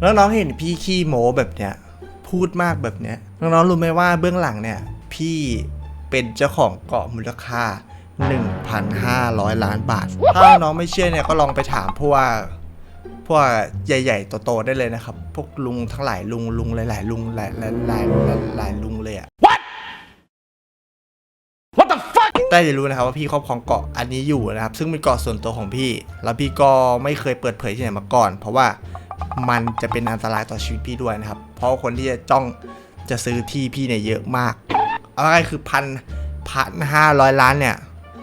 แล้วน้องเห็นพี่ขี้โม้แบบเนี้ยพูดมากแบบเนี้ยน้องๆรู้ไหมว่าเบื้องหลังเนี่ยพี่เป็นเจ้าของเกาะมูลค่า 1,500 ล้านบาท ถ้าน้องไม่เชื่อเนี่ยก็ลองไปถามพวกพวกใหญ่ๆโตๆได้เลยนะครับ พวกลุงทั้งหลายลุงลุงหลายๆลุงหลายหลายหลายหลายหลายลุงเลยอะ What the fuck ได้จะรู้นะครับว่าพี่ครอบครองเกาะอันนี้อยู่นะครับ ซึ่งเป็นเกาะส่วนตัวของพี่ แล้วพี่ก็ไม่เคยเปิดเผยที่ไหนมาก่อน เพราะว่า มันจะเป็นอันตรายต่อชีวิตพี่ด้วยนะครับ เพราะคนที่จะจ้องจะซื้อที่พี่เนี่ยเยอะมากเอาง่ายคือพันพันห้าร้อยล้านเนี่ย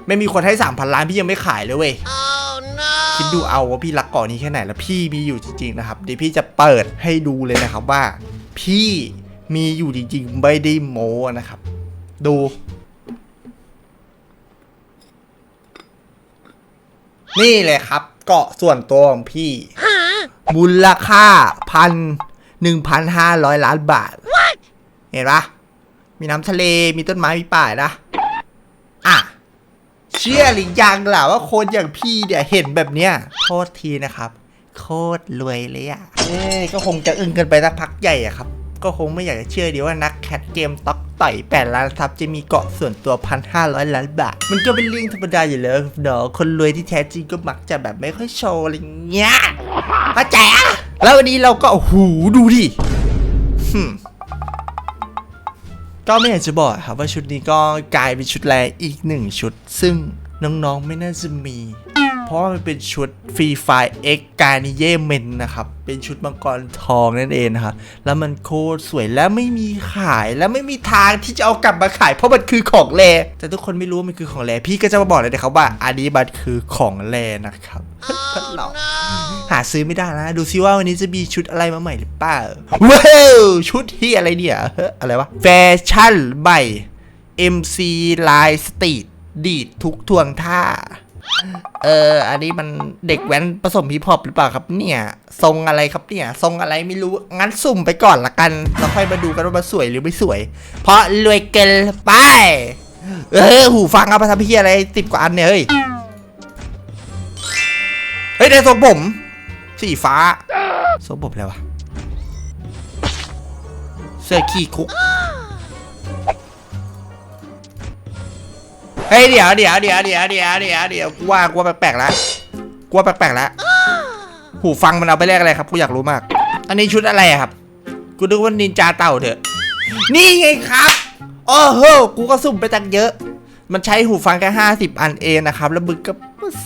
ไม่มีคนให้สามพันล้านพี่ยังไม่ขายเลยเว้ยคิดดูเอาว่าพี่รักเกาะนี้แค่ไหนแล้วพี่มีอยู่จริงๆนะครับเดี๋ยวพี่จะเปิดให้ดูเลยนะครับว่า พี่มีอยู่จริงๆไม่ได้โม้นะครับ ดูนี่เลยครับ เกาะส่วนตัวของพี่ มูลค่าพันหนึ่งพันห้าร้อยล้านบาท เห็นปะมีน้ำทะเลมีต้นไม้มีป่านะ อะ เชื่อหรือยังล่ะว่าคนอย่างพี่เนี่ยเห็นแบบเนี้ยโทษทีนะครับ โคตรรวยเลยอะเอ้ยก็คงจะอึ้งกันไปสักพักใหญ่อะครับ ก็คงไม่อยากจะเชื่อดีว่านักแคทเกมต็อกต่อย8ล้านซับจะมีเกาะส่วนตัว 1,500 ล้านบาท มันก็เป็นเรื่องธรรมดาอยู่แล้วเนาะคนรวยที่แท้จริงก็มักจะแบบไม่ค่อยโชว์อะไรเงี้ยเข้าใจอะแล้ววันนี้เราก็โอ้โหดูดิหึมก็ไม่อยากจะบอกครับว่าชุดนี้ก็กลายเป็นชุดแรอีกหนึ่งชุด ซึ่งน้องๆไม่น่าจะมี เพราะว่ามันเป็นชุดฟรีไฟเอ็กกานิเยเมนนะครับ เป็นชุดมังกรทองนั่นเองนะครับ แล้วมันโคตรสวยและไม่มีขายและไม่มีทางที่จะเอากลับมาขาย เพราะมันคือของแรแต่ทุกคนไม่รู้ว่ามันคือของแรพี่ก็จะมาบอกเลยนะครับว่าอันนี้มันคือของแรนะครับก็เราหาซื้อไม่ได้นะ ดูซิว่าวันนี้จะมีชุดอะไรมาใหม่หรือเปล่าว้าวชุดที่อะไรเนี่ยเฮ้ยอะไรวะแฟชั่นใหม่ MC Line Street ดีดทุกทวงท่า เออ อันนี้มันเด็กแว้นผสมฮิปฮอปหรือเปล่าครับ เนี่ย ทรงอะไรครับเนี่ย ทรงอะไรไม่รู้ งั้นสุ่มไปก่อนละกันแล้วค่อยมาดูกันว่ามันสวยหรือไม่สวย เพราะรวยเกินไป เออ หูฟังเอาไปทำพี่อะไรสิบกว่าอันเนี่ยเฮ้ย เฮ้ยได้ทรงผม สีฟ้า ทรงผมอะไรวะ เสื้อขี้คุก เฮ้ยเดี๋ยวเดี๋ยวเดี๋ยวเดี๋ยวเดี๋ยวเดี๋ยวเดี๋ยวกูว่ากูว่าแปลกๆแล้วกูว่าแปลกๆแล้วหูฟังมันเอาไปแลกอะไรครับกูอยากรู้มาก อันนี้ชุดอะไรครับ กูนึกว่านินจาเต่าเถอะ นี่ไงครับโอ้โหกูก็สุ่มไปตั้งเยอะ มันใช้หูฟังแค่ห้าสิบอันเองนะครับ แล้วมึงก็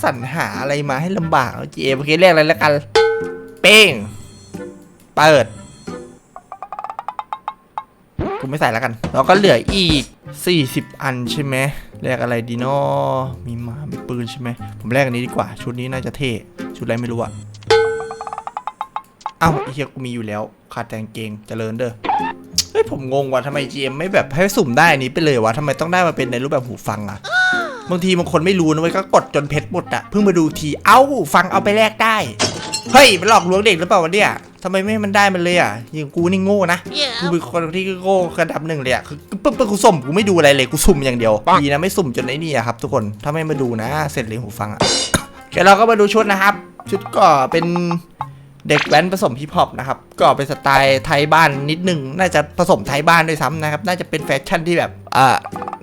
สรรหาอะไรมาให้ลำบากเอาจีเอโอเคเรียกอะไรแล้วกัน เป้ง เปิด กูไม่ใส่แล้วกันแล้วก็เหลืออีก 40 อันใช่ไหม แลกอะไรดีนาะมีหมามีปืนใช่ไหมผมแลกอันนี้ดีกว่า ชุดนี้น่าจะเท่ ชุดอะไรไม่รู้อะเอ้าไอเฮียกูมีอยู่แล้ว ขาดแต่งเกงเจริญเด้อ เฮ้ยผมงงว่ะทำไม GM ไม่แบบให้สุ่มได้อันนี้ไปเลยวะทำไมต้องได้มาเป็นในรูปแบบหูฟังอะบางทีบางคนไม่รู้นะเว้ยก็กดจนเพชรหมดอะเพิ่งมาดูที เอ้าหูฟังเอาไปแลกได้ เฮ้ยมันหลอกลวงเด็กหรือเปล่าวะเนี่ยทำไมไม่ให้มันได้มันเลยอะอย่างกูนี่โง่นะ กูเป็นคนที่โง่ระดับหนึ่งเลยอะคือปึ๊บปึ๊บกูสุ่มกูไม่ดูอะไรเลยกูสุ่มอย่างเดียวดีนะไม่สุ่มจนไอ้นี่อะครับทุกคนถ้าไม่มาดูนะ เสร็จเลยหูฟังอะโอเคเราก็มาดูชุดนะครับ ชุดก็เป็นเด็กแว้นผสมฮิปฮอปนะครับ ก็เป็นสไตล์ไทยบ้านนิดหนึ่งน่าจะผสมไทยบ้านด้วยซ้ำนะครับ น่าจะเป็นแฟชั่นที่แบบอ่า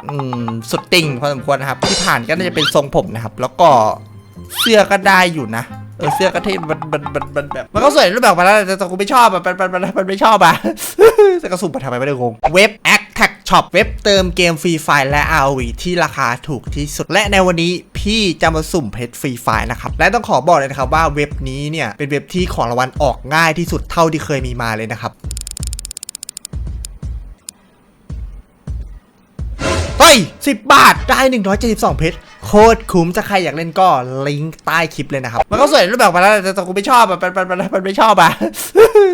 อืมสุดติ่งพอสมควรนะครับ ที่ผ่านก็น่าจะเป็นทรงผมนะครับ แล้วก็เสื้อก็ได้อยู่นะ เออเสื้อก็เท่มันมันมันมันแบบมันก็สวยรูปแบบมาแล้วแต่กูไม่ชอบอะมันมันมันมันไม่ชอบอะแต่กระสุนมาทำไมไม่ได้งงเว็บแอคแท็กช็อปเว็บเติมเกมฟรีไฟและ ROV ที่ราคาถูกที่สุดและในวันนี้พี่จะมาสุ่มเพชรฟรีไฟนะครับและต้องขอบอกเลยนะครับว่าเว็บนี้เนี่ยเป็นเว็บที่ของรางวัลออกง่ายที่สุดเท่าที่เคยมีมาเลยนะครับ 10 บาทได้ 172 เพชรโคตรคุ้มจะใครอยากเล่นก็ลิงก์ใต้คลิปเลยนะครับ มันก็สวยรูปแบบมาแล้วแต่กูไม่ชอบอะมันมันมันมันไม่ชอบอะ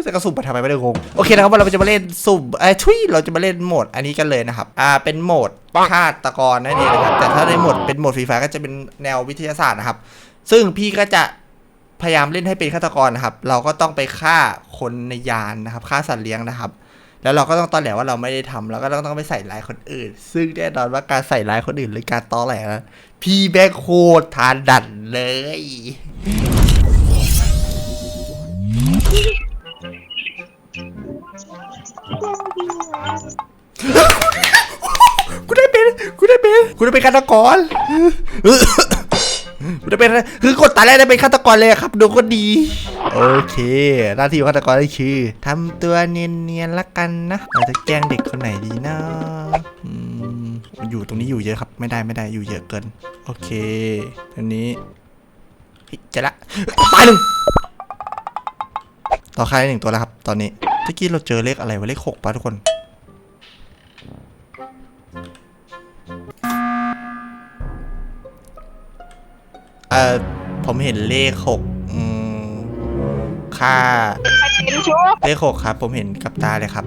จะกระสุ่มมาทำไมไม่ได้งงโอเคนะครับเราจะมาเล่นสุ่มเอ้ทุยเราจะมาเล่นโหมดอันนี้กันเลยนะครับอ่าเป็นโหมดฆาตกรนั่นเองนะครับแต่ถ้าในโหมดเป็นโหมดฟรีไฟก็จะเป็นแนววิทยาศาสตร์นะครับ ซึ่งพี่ก็จะพยายามเล่นให้เป็นฆาตกรนะครับ เราก็ต้องไปฆ่าคนในยานนะครับฆ่าสัตว์เลี้ยงนะครับ แล้วเราก็ต้องตอนแหลว่าเราไม่ได้ทำล้วก็ต้องต้องไปใส่ลายคนอื่น ซึ่งแน่นอนว่าการใส่ลายคนอื่นหรือการตอแหลนะพี่แบกโคตรทานดันเลยกูได้เป็นกูได้เป็นกูได้เป็นกาตกร เป็นคือกดตาแรกได้เป็นฆาตกรเลยครับ ดูก็ดี โอเค หน้าที่ของฆาตกรก็คือทำตัวเนียนๆละกันนะเราจะแกล้งเด็กคนไหนดีนะอยู่ตรงนี้อยู่เยอะครับ ไม่ได้ไม่ได้อยู่เยอะเกิน โอเคอันนี้เจะละตายหนึ่งต่อใครหนึ่งตัวแล้วครับ ตอนนี้เมื่อกี้เราเจอเลขอะไรวะเลขหกป่ะทุกคน เอ่อผมเห็นเลขหกอืมค่า เป็นชุบเลขหกครับ ผมเห็นกับตาเลยครับ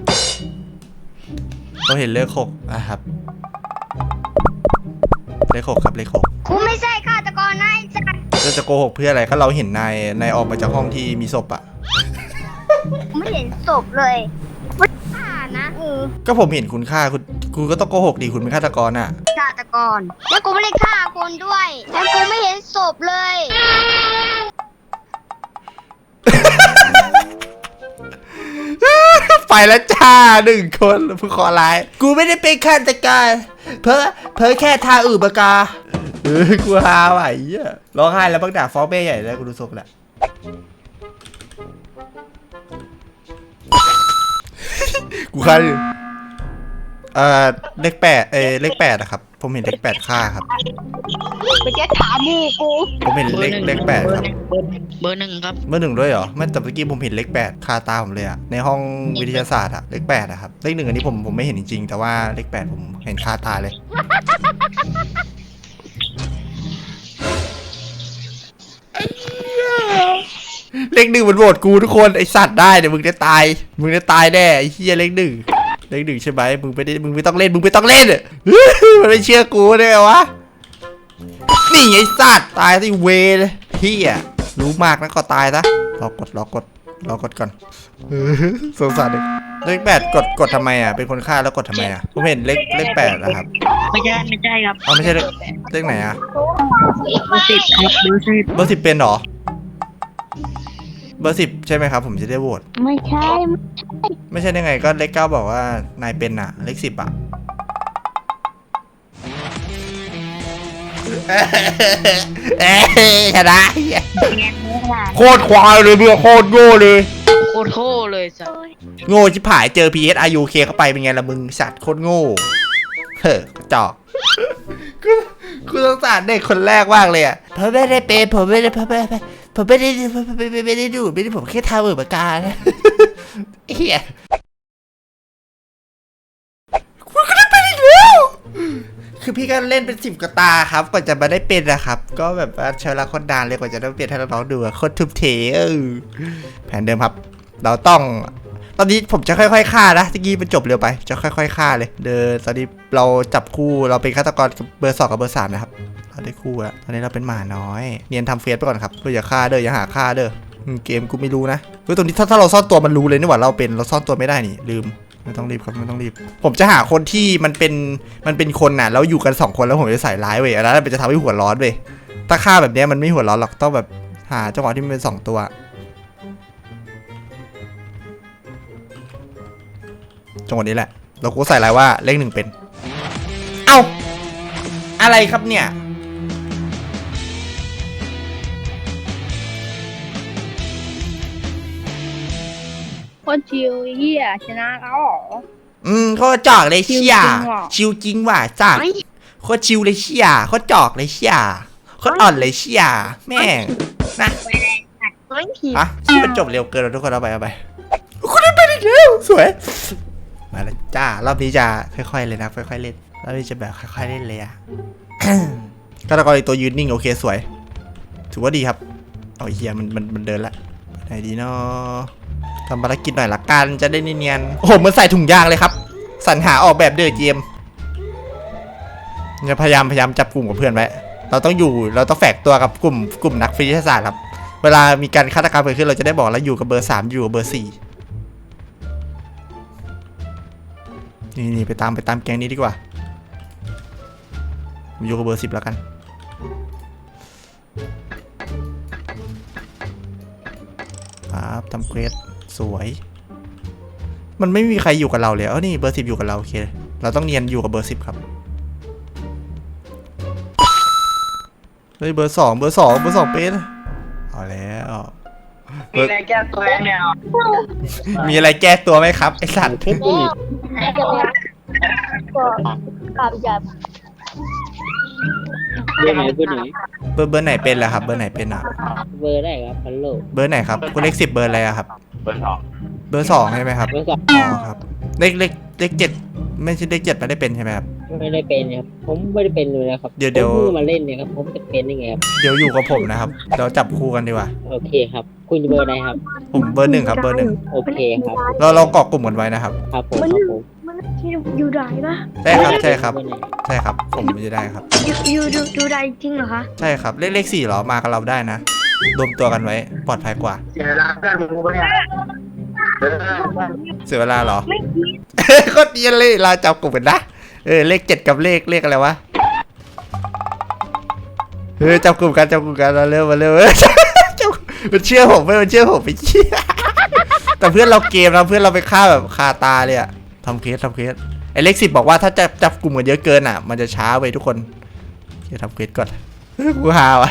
ผมเห็นเลขหกนะครับ เลขหกครับเลขหกกูไม่ใช่ฆาตกรนายจัดเราจะโกหกเพื่ออะไรก็เราเห็นนายนายออกมาจากห้องที่มีศพอะไม่เห็นศพเลยไม่ฆ่านะเออก็ผมเห็นคุณค่าคุณคุณก็ต้องโกหกดิคุณเป็นฆาตกรอะฆา ตกร แล้วกูไม่ได้ฆ่าคนด้วยแล้วกูไม่เห็นศพเลย ไปแล้วจ้าหนึ่งคนผู้ขอร้าย กูไม่ได้เป็นฆาตกรเพอเพอแค่ทาอืบกาเออกูฮาว่ะไอ้เหี้ยร้องไห้แล้วบักด่าฟ้องแม่ใหญ่แล้วกูดูศพแหละกูฆ่าอยู่เอ่อเลขแปดเออเลขแปดอะครับ ผมเห็นเลขแปดฆ่าครับไปแค่ถามมูกูผมเห็นเลขเลขแปดครับ เบอร์เบอร์หนึ่งครับเมื่อหนึ่งด้วยเหรอไม่แต่เมื่อกี้ผมเห็นเลขแปดคาตาผมเลยอะในห้องวิทยาศาสตร์อะเลขแปดอะครับ เลขหนึ่งอันนี้ผมผมไม่เห็นจริงๆแต่ว่าเลขแปดผมเห็นคาตาเลย เลขหนึ่งมันโหวตกูทุกคนไอสัตว์ได้เดี๋ยวมึงจะตาย มึงจะตายแน่ไอเฮียเลขหนึ่ง เลขหนึ่งใช่ไหมมึงไม่ได้มึงไม่ต้องเล่นมึงไม่ต้องเล่นมันไม่เชื่อกูได้ไงวะนี่ไอ้สัตว์ตายที่เวเลยเฮียรู้มากนะก็ตายซะรอกดรอกดรอกดก่อนเออสงสารเด็กเลขแปดกดกดทำไมอะเป็นคนฆ่าแล้วกดทำไมอะผมเห็นเลขเลขแปดนะครับไม่ใช่ไม่ใช่ครับอ๋อไม่ใช่เลขเลขไหนอะเบอร์สิบครับเบอร์สิบเบอร์สิบเป็นเหรอ เบอร์สิบใช่ไหมครับ ผมจะได้โหวตไม่ใช่ไม่ใช่ได้ไงก็เลขเก้าบอกว่านายเป็นอะเลขสิบอะเอ้ยชนะแงนเมื่อวานโคตรควายเลยเบื่อโคตรโง่เลย โคตรโคตรเลยสัสโง่ชิบหายเจอ PS RUK เข้าไปเป็นไงล่ะมึงสัตว์โคตรโง่เฮ้อกระจอกกูกูสงสารเด็กคนแรกมากเลยอะผมไม่ได้เป็นผมไม่ได้ผมไม่ได้ ผมไม่ได้ผมไม่ได้ไม่ได้ดูไม่ได้ผมแค่ทำเหมือนกาเฮียคุณก็ได้เป็นอีกแล้วคือพี่ก็เล่นเป็นสิบกว่าตาครับกว่าจะมาได้เป็นนะครับ ก็แบบว่าใช้เวลาโคตรนานเลยกว่าจะได้เปลี่ยนให้น้องๆดูอะโคตรทุบเทเออแผนเดิมครับ เราต้อง ตอนนี้ผมจะค่อยๆฆ่านะตะกี้มันจบเร็วไป จะค่อยๆฆ่าเลย เดินตอนนี้เราจับคู่เราเป็นฆาตกรกับเบอร์สองกับเบอร์สามนะครับเราได้คู่แล้วตอนนี้เราเป็นหมาน้อย เนียนทำเฟซไปก่อนครับเราอย่าฆ่าเด้ออย่าหาฆ่าเด้อเกมกูไม่รู้นะเฮ้ยตรงนี้ถ้าถ้าเราซ่อนตัวมันรู้เลยนี่หว่าเราเป็นเราซ่อนตัวไม่ได้นี่ลืมไม่ต้องรีบครับไม่ต้องรีบ ผมจะหาคนที่มันเป็นมันเป็นคนน่ะแล้วอยู่กันสองคนแล้วผมจะใส่ร้ายเว้ยอันนั้นมันจะทำให้หัวร้อนเว้ยถ้าฆ่าแบบนี้มันไม่หัวร้อนหรอกต้องแบบหาจังหวะที่มันเป็นสองตัว จังหวะนี้แหละ เราก็ใส่ร้ายว่าเลขหนึ่งเป็น เอ้า อะไรครับเนี่ย คนชิวเฮียชนะแล้วเหรอ อืมโคตรจอกเลยเชี่ยชิวจริงว่ะชิวจริงว่ะจัดโคตรชิวเลยเชี่ยโคตรจอกเลยเชี่ยโคตรอ่อนเลยเชี่ยแม่งนะเฮ้ยผีอะที่มันจบเร็วเกินแล้วทุกคนเอาไปเอาไปคุณได้ไปอีกแล้วสวย มาแล้วจ้ารอบนี้จะค่อยๆเลยนะค่อยๆเล่นรอบนี้จะแบบค่อยๆเล่นเลยอะฆาตกรอีกตัวยืนนิ่งโอเคสวย ถือว่าดีครับเอาเฮียมันมันมันเดินละไหนดีเนาะทำภารกิจหน่อยละกันจะได้เนียนๆโอ้โหมันใส่ถุงยางเลยครับ สรรหาออกแบบเดอเจมจะพยายามพยายามจับกลุ่มกับเพื่อนไว้ เราต้องอยู่เราต้องแฝงตัวกับกลุ่มกลุ่มนักฟิสิกส์ศาสตร์ครับ เวลามีการฆาตกรรมเกิดขึ้นเราจะได้บอกแล้วอยู่กับเบอร์สามอยู่กับเบอร์สี่ นี่นี่ไปตามไปตามแก๊งนี้ดีกว่าผมอยู่กับเบอร์สิบแล้วกัน ครับทำเควสสวย มันไม่มีใครอยู่กับเราเลยเออนี่เบอร์สิบอยู่กับเราโอเค เราต้องเนียนอยู่กับเบอร์สิบครับเฮ้ยเบอร์สองเบอร์สองเบอร์สองเป็นเอาแล้วมีอะไรแก้ตัวเนี่ยมีอะไรแก้ตัวไหมครับไอสัตว์ ก็กลับจากเบอร์ไหนเบอร์ไหนเบอร์เบอร์ไหนเป็นล่ะครับ เบอร์ไหนเป็นอะ เบอร์ได้ครับฮัลโหลเบอร์ไหนครับคุณเลขสิบเบอร์อะไรอะครับ เบอร์สองเบอร์สองใช่ไหมครับ เบอร์สองอ๋อครับ เลขเลขเลขเจ็ดไม่ใช่เลขเจ็ดไม่ได้เป็นใช่ไหมครับ ไม่ได้เป็นครับ ผมไม่ได้เป็นเลยนะครับเดี๋ยวเดี๋ยว ผมเพิ่งมาเล่นเนี่ยครับ ผมจะเป็นได้ไงครับ เดี๋ยวอยู่กับผมนะครับ เราจับคู่กันดีกว่า โอเคครับ คุณเบอร์ไหนครับ ผมเบอร์หนึ่งครับเบอร์หนึ่งโอเคครับ เราเราเกาะกลุ่มกันไว้นะครับ ครับผมครับผมมันที่อยู่ไหนนะใช่ครับใช่ครับเบอร์ไหนใช่ครับ ผมจะได้ครับ อยู่อยู่ดูดูได้จริงเหรอคะใช่ครับ เลขเลขสี่เหรอมากับเราได้นะรวมตัวกันไว้ปลอดภัยกว่าเจอแล้วเพื่อนมึงกูเนี่ยเออเสียเวลาเหรอ ไม่คิดโคตรเดียนเลยเราจับกลุ่มกันนะ เออเลขเจ็ดกับเลขเลขอะไรวะเออจับกลุ่มกันจับกลุ่มกันมาเร็วมาเร็วจับมันเชื่อผมไม่มันเชื่อผมไปเชี่ยแต่เพื่อนเราเกมนะเพื่อนเราไปฆ่าแบบคาตาเลยอะทำเคสทำเคสไอเลขสิบบอกว่าถ้าจะจับกลุ่มกันเยอะเกินอะ มันจะช้าไปทุกคนเดี๋ยวทำเคสก่อนกูหาไว้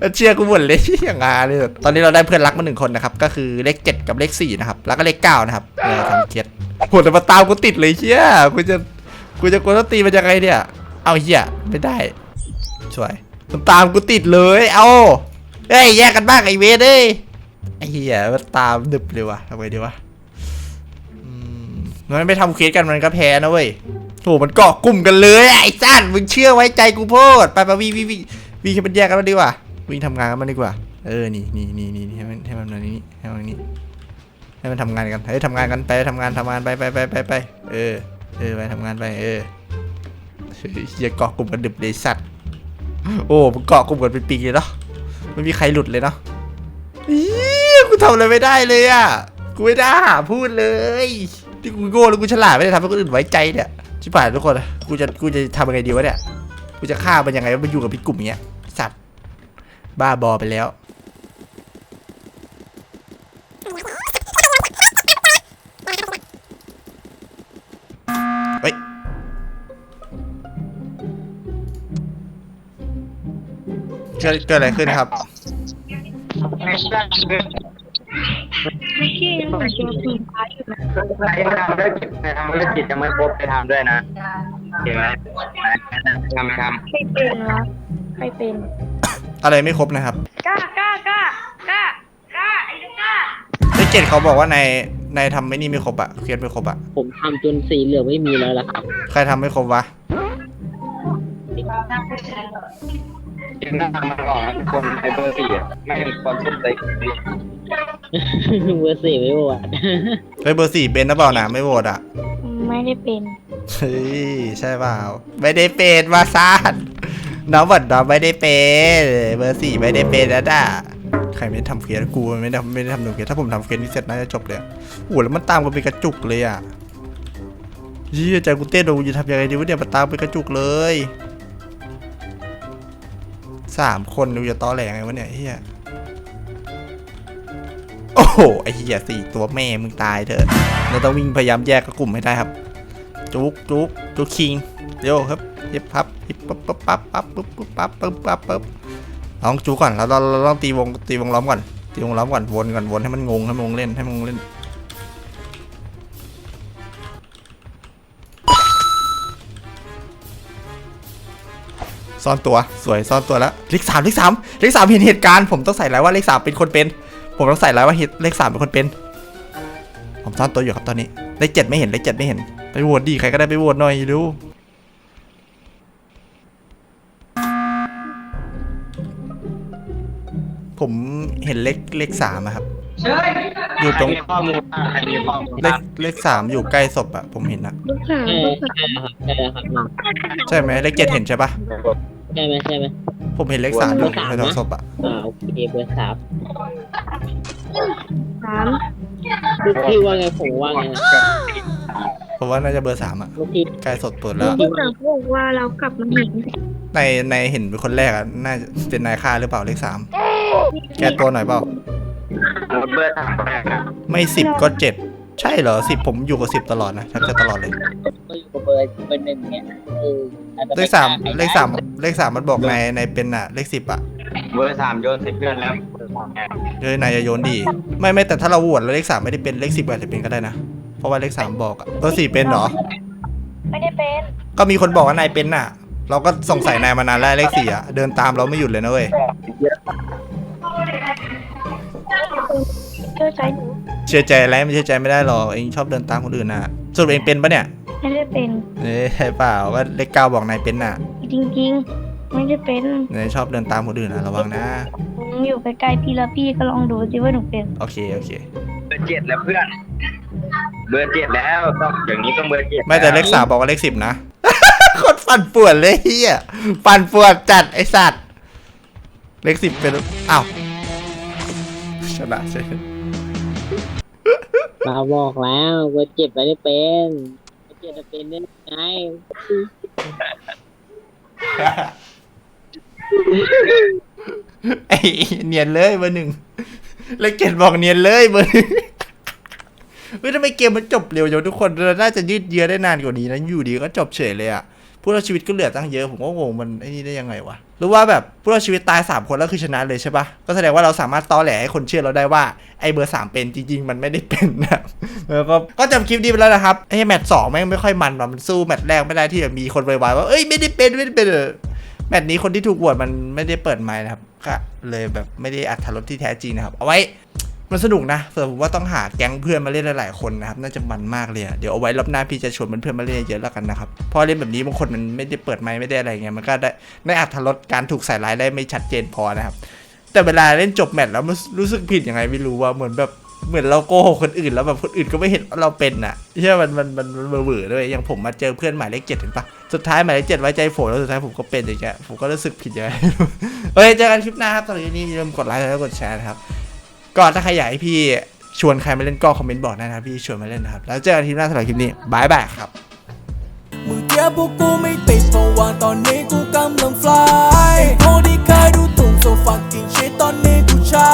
มันเชื่อกูหมดเลยอย่างงาเลย ตอนนี้เราได้เพื่อนรักมาหนึ่งคนนะครับ ก็คือเลขเจ็ดกับเลขสี่นะครับ แล้วก็เลขเก้านะครับเออทำเคสโหแต่มาตามกูติดเลยเชี่ยกูจะ กูจะกดตีมันยังไงเนี่ย เอาเหี้ยไม่ได้ ช่วยมันตามกูติดเลย เอาเฮ้ยแยกกันบ้างไอเวทเอ้ยไอเหี้ยมันตามดึบเลยวะทำไงดีวะอืมมันไม่ทำเคสกันมันก็แพ้นะเว้ยโหมันเกาะกลุ่มกันเลยไอ้จ้านมึงเชื่อไว้ใจกูโพดไปไปวิ่งวิ่งวิ่งวิ่งให้มันแยกกันแล้วดีกว่า วิ่งทำงานกันมันดีกว่า เออ นี่นี่นี่นี่ให้มันให้มันมานี่ให้มันนี่ให้มันทำงานกัน เฮ้ยทำงานกันไปทำงานทำงานไปไปไปไปไปเออ เออไปทำงานไปเออเฮ้ยเฮียเกาะกลุ่มกันดึบเลยสัตว์ โอ้มึงเกาะกลุ่มกันเป็นปีเลยเนาะไม่มีใครหลุดเลยเนาะอีกูทำอะไรไม่ได้เลยอะ กูไม่ได้หาพูดเลยที่กูโง่แล้วกูฉลาดไม่ได้ทำให้คนอื่นไว้ใจเนี่ยชิบหายทุกคนกูจะกูจะทำยังไงดีวะเนี่ย กูจะฆ่ามันยังไงมันอยู่กับพี่กลุ่มเงี้ยสัตว์ บ้าบอไปแล้ว เกิดเกิดอะไรขึ้นครับ ไม่ใช่เมื่อกี้ยังเจอปืนฟ้าอยู่นะใครทำได้จิตใครทำได้จิตยังไม่ครบไปทำด้วยนะเห็นไหมทำไม่ทใครเป็นวะใครเป็นอะไรไม่ครบนะครับกล้ากล้ากล้ากล้ากล้าไอ้ลูกกล้าไอ้เกดเขาบอกว่าในในทำไม่นี่ไม่ครบอะเคลียร์ไม่ครบอะผมทำจนสีเหลืองไม่มีแล้วล่ะครับ ใครทำไม่ครบวะำกินหน้ามาก่อนนะทุกคนไอเบอร์สี่อะไม่เห็นความสุขเลยเบอร์สี่ไม่หวดเฮ้ยเบอร์สี่เป็นหรือเปล่านะไม่โหวตอะไม่ได้เป็นเฮ้ยใช่เปล่าไม่ได้เป็นมาซานน้องบอกน้องไม่ได้เป็นเบอร์สี่ไม่ได้เป็นนะด่าใครไม่ทำเคลียร์กูไม่ได้ไม่ได้ทำหนูเคลียร์ถ้าผมทำเคลียร์นี่เสร็จน่าจะจบเลยอะโอ้โหแล้วมันตามกันเป็นกระจุกเลยอะยี่ใจกูเต้นดูจะทำยังไงดีวะเนี่ยมันตามเป็นกระจุกเลย สามคนดูจะตอแหลงไงวะเนี่ยเฮียโอ้โหไอเหี้ยสี่ตัวแม่มึงตายเถอะเราต้องวิ่งพยายามแยกกลุ่มให้ได้ครับ จุกจุกจุกคิงเร็วครับฮิปพับฮิปปั๊บปั๊บปั๊บปั๊บปุ๊บปุ๊บปั๊บปั๊บปั๊บปั๊บลองจุกก่อนแล้วเราเราต้องตีวงตีวงล้อมก่อนตีวงล้อมก่อนวนก่อนวนให้มันงงให้มันงงเล่นให้มันงงเล่น ซ่อนตัวสวยซ่อนตัวแล้วเลขสามเลขสามเลขสามเห็นเหตุการณ์ผมต้องใส่แล้วว่าเลขสามเป็นคนเป็น ผมต้องใส่แล้วว่าเลขสามเป็นคนเป็น ผมซ่อนตัวอยู่ครับตอนนี้เลขเจ็ดไม่เห็นเลขเจ็ดไม่เห็นไปโหวตดีใครก็ได้ไปโหวตหน่อยดูผมเห็นเลขเลขสามอะครับอยู่ตรงมีข้อมูลใครมีข้อมูลเลขเลขสามอยู่ใกล้ศพอะผมเห็นอะลูกสาวใช่ลูกสาวใช่ครับใช่ครับน้องใช่ไหมเลขเจ็ดเห็นใช่ปะ ใช่ไหมใช่ไหมผมเห็นเลขสามอยู่ในท้องศพอะอ่าโอเคเบอร์สามสามลูกพี่ว่าไงผมว่าไงนะผมว่าน่าจะเบอร์สามอะลูกพี่ใกล้ศพเปิดแล้วลูกสาวเขาบอกว่าเรากลับมาเห็นในในเห็นเป็นคนแรกอะน่าจะเป็นนายฆ่าหรือเปล่าเลขสามแก้ตัวหน่อยเปล่าเบอร์สามแรกนะไม่สิบก็เจ็ดใช่เหรอสิบผมอยู่กับสิบตลอดนะแทบจะตลอดเลยก็อยู่กับเบอร์เบอร์หนึ่งเนี่ยเอออาจจะเลไม่ขสามฆ่ใครเลขสาม เลขสามมันบอกนายนายเป็นอะเลขสิบอะเบอร์สามโยนใส่เพื่อนแล้วเบอร์สามเนี่ยเฮ้ยนายจะโยนดี ไม่ไม่แต่ถ้าเราโหวตแล้วเลขสามไม่ได้เป็นเลขสิบอาจจะเป็นก็ได้นะ เพราะว่าเลขสามบอกอะเบอร์สี่เป็นเหรอ ไม่ได้เป็นก็มีคนบอกว่านายเป็นน่ะ เราก็สงสัยนายมานานแล้วเลขสี่อะเดินตามเราไม่หยุดเลยนะเว้ยเชื่อใจหนูเชื่อใจอะไรไม่เชื่อใจไม่ได้หรอกเองชอบเดินตามคนอื่นน่ะสรุปเองเป็นปะเนี่ย ไม่ได้เป็นเอ้ยใช่เปล่าว่าเลขเก้าบอกนายเป็นน่ะ จริง ๆ ไม่ได้เป็นนายชอบเดินตามคนอื่นนะระวังนะหนูอยู่ใกล้ๆพี่แล้วพี่ก็ลองดูสิว่าหนูเป็นโอเคโอเค เบอร์เจ็ดแล้วเพื่อน เบอร์เจ็ดแล้วต้องอย่างนี้ต้องเบอร์เจ็ดไม่แต่เลขสามบอกว่าเลขสิบนะ โคตรปั่นป่วนเลยเฮียปั่นป่วนจัดไอสัตว์ เลขสิบเป็นอ้าวชนะใช่เราบอกแล้วเบอร์เจ็ดไม่ได้เป็นเบอร์เจ็ดจะเป็นได้ไง ไอเนียนเลยเบอร์หนึ่งแล้วเกดบอกเนียนเลยเบอร์หนึ่งเฮ้ยทำไมเกมมันจบเร็วจังทุกคนเราน่าจะยืดเยื้อได้นานกว่านี้นะอยู่ดีก็จบเฉยเลยอะ ผู้รอดชีวิตก็เหลือตั้งเยอะ ผมก็งงมันไอ้นี่ได้ยังไงวะหรือว่าแบบผู้รอดชีวิตตายสามคนแล้วคือชนะเลยใช่ปะก็แสดงว่าเราสามารถตอแหลให้คนเชื่อเราได้ว่าไอ้เบอร์สามเป็นจริงๆมันไม่ได้เป็นนะแล้วก็ก็จำคลิปนี้ไปแล้วนะครับไอ้แมตช์สองแม่งไม่ค่อยมันว่ะมันสู้แมตช์แรกไม่ได้ที่แบบมีคนวายๆว่าเอ้ยไม่ได้เป็นไม่ได้เป็นเออแมตช์นี้คนที่ถูกโหวตมันไม่ได้เปิดไมค์นะครับก็เลยแบบไม่ได้อัธรสที่แท้จริงนะครับเอาไว้ มันสนุกนะแต่ผมว่าต้องหาแก๊งเพื่อนมาเล่นหลายๆคนนะครับน่าจะมันมากเลยเดี๋ยวเอาไว้รอบหน้าพี่จะชวนเพื่อนๆมาเล่นเยอะแล้วกันนะครับพราะเล่นแบบนี้บางคนมันไม่ได้เปิดไมค์ไม่ได้อะไรเงี้ยมันก็ได้ได้อัธรสการถูกใส่ร้ายได้ไม่ชัดเจนพอนะครับแต่เวลาเล่นจบแมตช์แล้วมันรู้สึกผิดยังไงไม่รู้ว่าเหมือนแบบเหมือนเราโกหกคนอื่นแล้วแบบคนอื่นก็ไม่เห็นว่าเราเป็นอะใช่ไหมมันมันมันมันเบื่อด้วยอย่างผมมาเจอเพื่อนหมายเลขเจ็ดเห็นปะสุดท้ายหมายเลขเจ็ดไว้ใจโฝนแล้วสุดท้ายผมก็เป็นอย่างเงี้ยผมก็รู้สึกผิดยังไงโอเคเจอกันคลิปหน้าครับสำหรับคลิปนี้อย่าลืมกดไลค์แล้วกดแชร์นะครับ ก็ถ้าใครอยากให้พี่ชวนใครมาเล่นก็คอมเมนต์บอกได้นะครับพี่ชวนมาเล่นนะครับ แล้วเจอกันทีหน้าสำหรับคลิปนี้บายบายครับมึงเทีบพวกกูไม่ติดเพราะว่าตอนนี้กูกำลังฟลายโทที่เคยดูตุ่มโซฟังกินชตตอนนี้กูใช้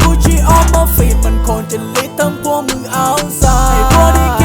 กูชีออมมาฟีดมันคนจะลิททำพวมึงเอาซาย